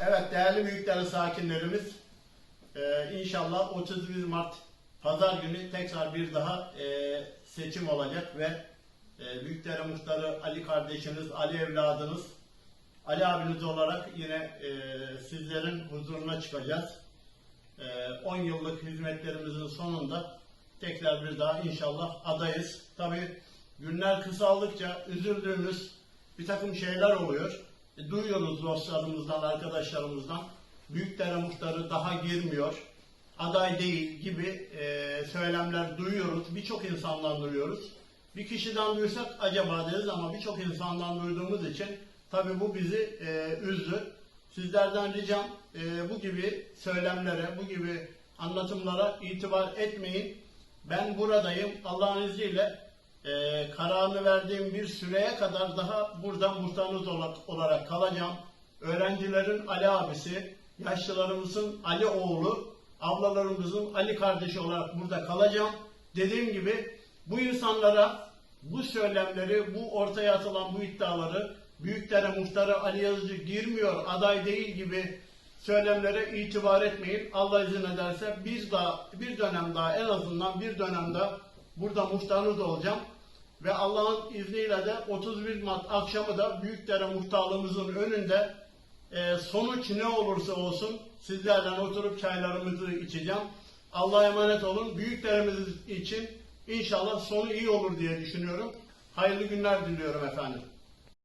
Evet değerli büyüklerin sakinlerimiz e, inşallah 31 Mart Pazar günü tekrar bir daha e, seçim olacak ve e, Büyükdere Muhtarı Ali kardeşiniz, Ali evladınız, Ali abiniz olarak yine e, sizlerin huzuruna çıkacağız. E, 10 yıllık hizmetlerimizin sonunda tekrar bir daha inşallah adayız. Tabi günler kısaldıkça üzüldüğümüz bir takım şeyler oluyor. E, duyuyoruz dostlarımızdan, arkadaşlarımızdan. Büyükdere muhtarı daha girmiyor, aday değil gibi e, söylemler duyuyoruz. Birçok insandan duyuyoruz. Bir kişiden duysak acaba deriz ama birçok insandan duyduğumuz için tabi bu bizi e, üzdü. Sizlerden ricam e, bu gibi söylemlere, bu gibi anlatımlara itibar etmeyin. Ben buradayım. Allah'ın izniyle e, kararını verdiğim bir süreye kadar daha burada muhtarınız olarak, kalacağım. Öğrencilerin Ali abisi, yaşlılarımızın Ali oğlu, ablalarımızın Ali kardeşi olarak burada kalacağım. Dediğim gibi bu insanlara bu söylemleri, bu ortaya atılan bu iddiaları Büyükdere Muhtarı Ali Yazıcı girmiyor, aday değil gibi söylemlere itibar etmeyin. Allah izin ederse bir daha bir dönem daha en azından bir dönem daha burada muhtarınız olacağım. Ve Allah'ın izniyle de 31 Mart akşamı da Büyükdere muhtarlığımızın önünde e, sonuç ne olursa olsun sizlerden oturup çaylarımızı içeceğim. Allah'a emanet olun. Büyüklerimiz için inşallah sonu iyi olur diye düşünüyorum. Hayırlı günler diliyorum efendim.